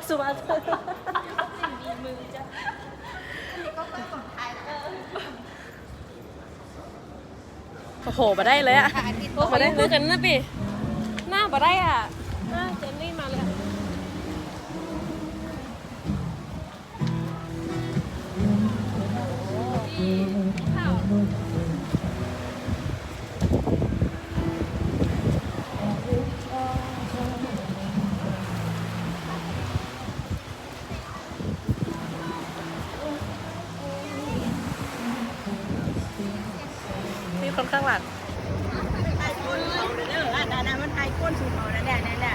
กสุภาพมีมือจ้ะโอ้โหมาได้เลยอะโอ้มาได้มือกันนะปีหน้าบ่ได้อะหน้าเจนนี่ คนข้างหลังไอ้คนเขาเด้ออะนั่นมันไอ้ก้นสูงเขานั่นแหละนั่นแหละ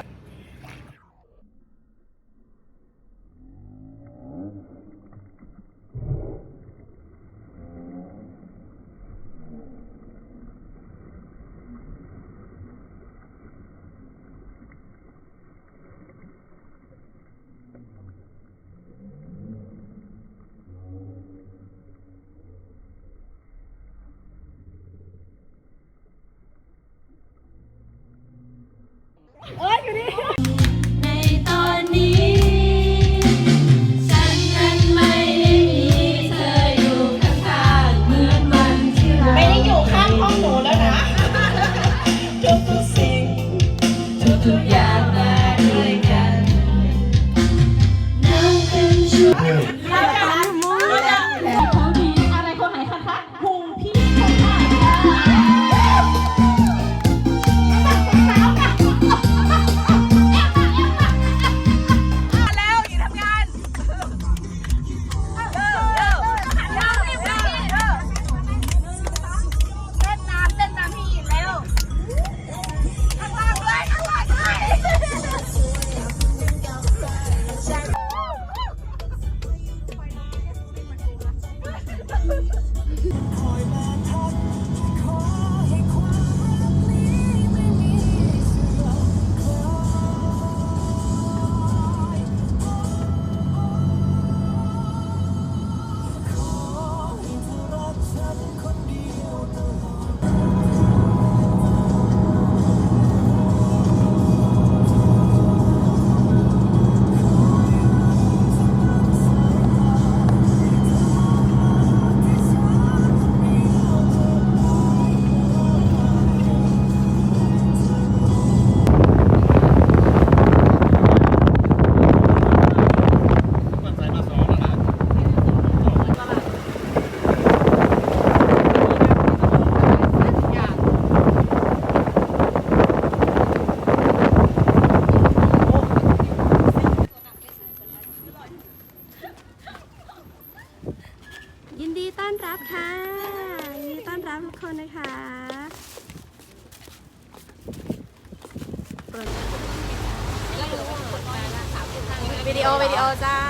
อวิดีโอเจ้า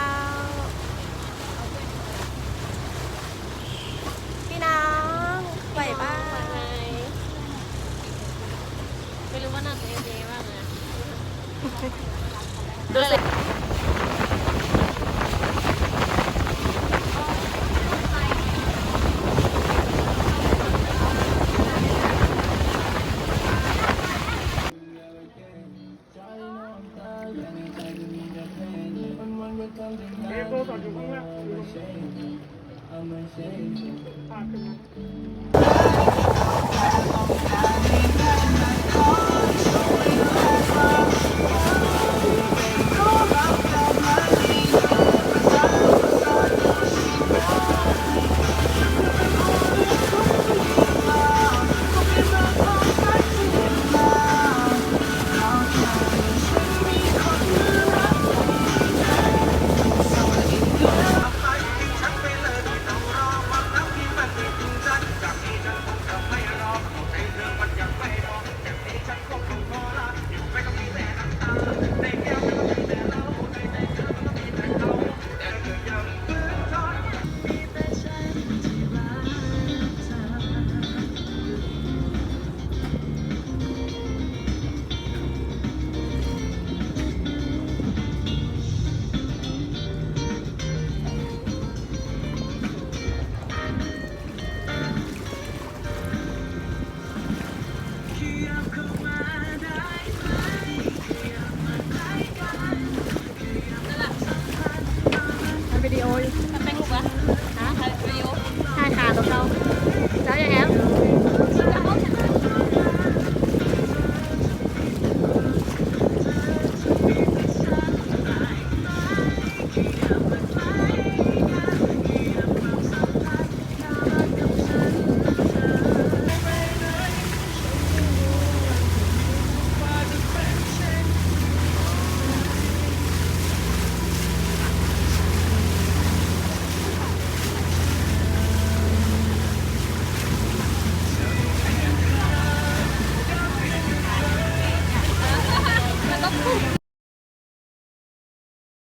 พี่น้องไหวบ้างไงไม่รู้ว่าหน้าตัวเองเป็นยังไงบ้างเลยดูสิ Farkında.